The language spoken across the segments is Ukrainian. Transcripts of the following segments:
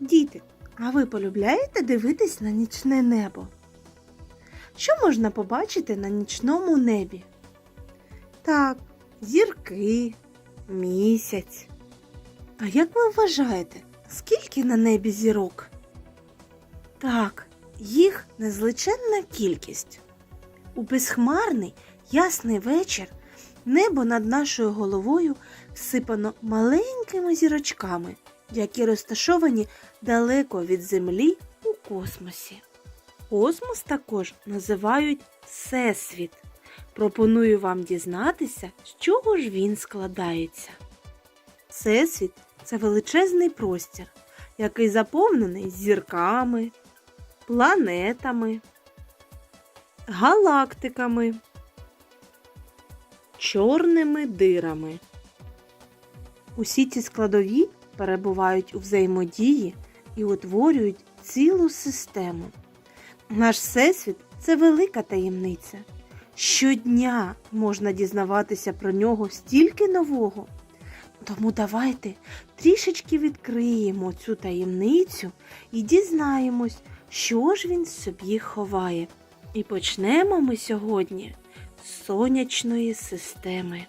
Діти, а ви полюбляєте дивитись на нічне небо? Що можна побачити на нічному небі? Так, зірки, місяць. А як ви вважаєте, скільки на небі зірок? Так, їх незличенна кількість. У безхмарний ясний вечір небо над нашою головою всипано маленькими зірочками, які розташовані далеко від землі у космосі. Космос також називають Всесвіт. Пропоную вам дізнатися, з чого ж він складається. Всесвіт це величезний простір, який заповнений зірками, планетами, галактиками, чорними дирами. Усі ці складові перебувають у взаємодії і утворюють цілу систему. Наш всесвіт це велика таємниця. Щодня можна дізнаватися про нього стільки нового. Тому давайте трішечки відкриємо цю таємницю і дізнаємось, що ж він собі ховає. І почнемо ми сьогодні з сонячної системи.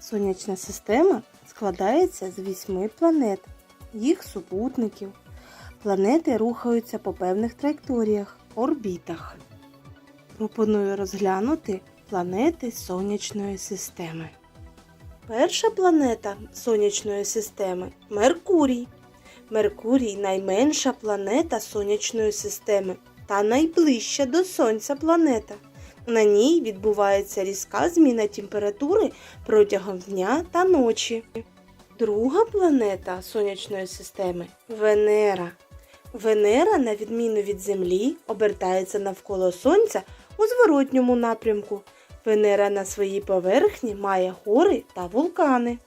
Сонячна система складається з вісьми планет, їх супутників. Планети рухаються по певних траєкторіях, орбітах. Пропоную розглянути планети сонячної системи. Перша планета сонячної системи Меркурій. Меркурій найменша планета сонячної системи та найближча до Сонця планета. На ній відбувається різка зміна температури протягом дня та ночі. Друга планета сонячної системи Венера. Венера, на відміну від Землі, обертається навколо Сонця у зворотньому напрямку. Венера на своїй поверхні має гори та вулкани.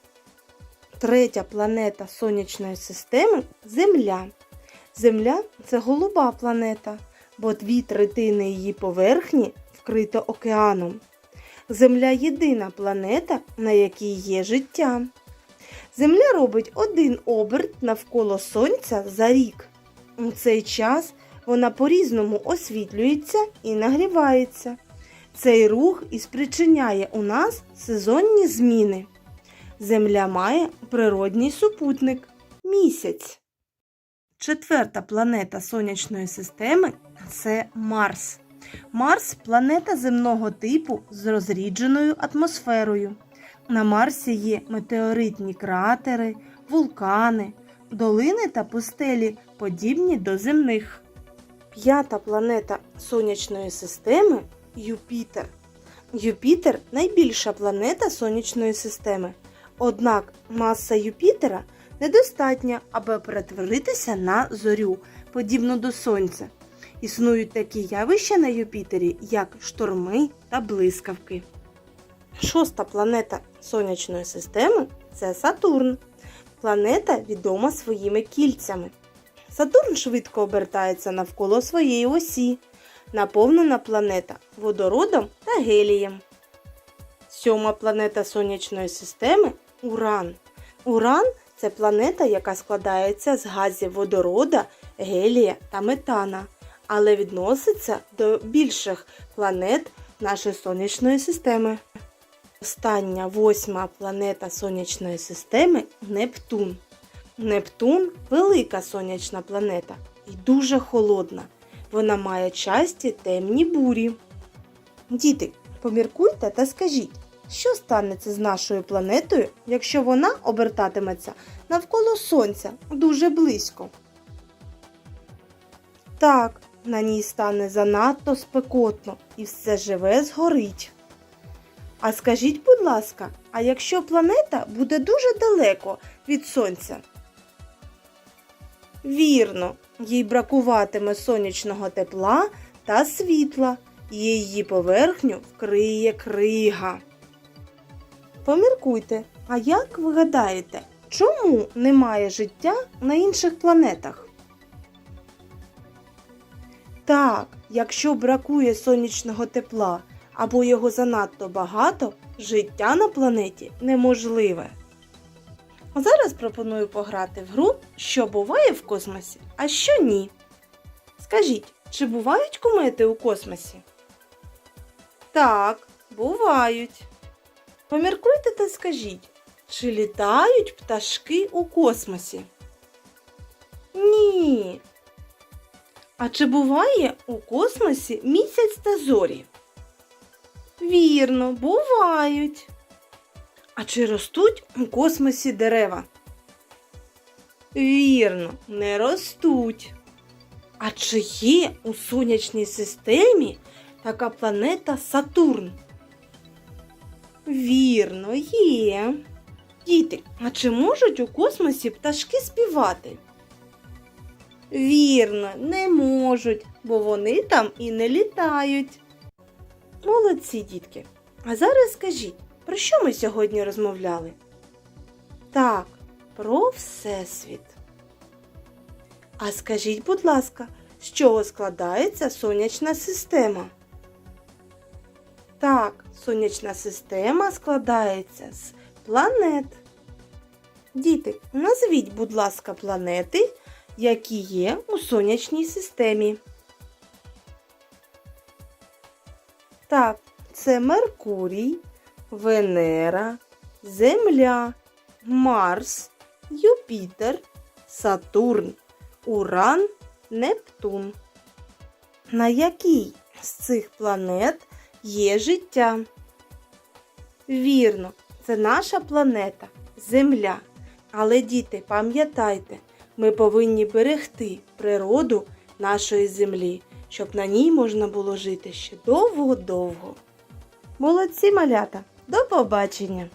Третя планета сонячної системи Земля. Земля це голуба планета, бо дві третини її поверхні вкрито океаном. Земля єдина планета, на якій є життя. Земля робить один оберт навколо Сонця за рік. У цей час вона по-різному освітлюється і нагрівається. Цей рух і спричиняє у нас сезонні зміни. Земля має природній супутник місяць. Четверта планета сонячної системи це Марс. Марс планета земного типу з розрідженою атмосферою. На Марсі є метеоритні кратери, вулкани, долини та пустелі, подібні до земних. П'ята планета сонячної системи Юпітер. Юпітер найбільша планета сонячної системи. Однак маса Юпітера недостатня, аби перетворитися на зорю, подібну до Сонця. Існують такі явища на Юпітері, як шторми та блискавки. Шоста планета сонячної системи це Сатурн. Планета відома своїми кільцями. Сатурн швидко обертається навколо своєї осі. Наповнена планета водородом та гелієм. Сьома планета сонячної системи Уран. Уран це планета, яка складається з газів водорода, гелія та метана, але відноситься до більших планет нашої сонячної системи. Остання восьма планета сонячної системи Нептун. Нептун велика сонячна планета і дуже холодна. Вона має часті темні бурі. Діти, поміркуйте та скажіть, що станеться з нашою планетою, якщо вона обертатиметься навколо Сонця дуже близько? Так, на ній стане занадто спекотно і все живе згорить. А скажіть, будь ласка, а якщо планета буде дуже далеко від Сонця? Вірно, їй бракуватиме сонячного тепла та світла, її поверхню вкриє крига. Поміркуйте, а як ви гадаєте, чому немає життя на інших планетах? Так, якщо бракує сонячного тепла або його занадто багато, життя на планеті неможливе. Зараз пропоную пограти в гру, що буває в космосі, а що ні. Скажіть, чи бувають комети у космосі? Так, бувають. Поміркуйте та скажіть, чи літають пташки у космосі? Ні. А чи буває у космосі місяць та зорі? Вірно, бувають. А чи ростуть у космосі дерева? Вірно, не ростуть. А чи є у сонячній системі така планета Сатурн? Вірно, є. Діти, а чи можуть у космосі пташки співати? Вірно, не можуть, бо вони там і не літають. Молодці, дітки. А зараз скажіть, про що ми сьогодні розмовляли? Так, про Всесвіт. А скажіть, будь ласка, з чого складається сонячна система? Так, сонячна система складається з планет. Діти, назвіть, будь ласка, планети, які є у сонячній системі. Так, це Меркурій, Венера, Земля, Марс, Юпітер, Сатурн, Уран, Нептун. На якій з цих планет є життя? Вірно, це наша планета Земля. Але, діти, пам'ятайте, ми повинні берегти природу нашої землі, щоб на ній можна було жити ще довго-довго. Молодці малята! До побачення!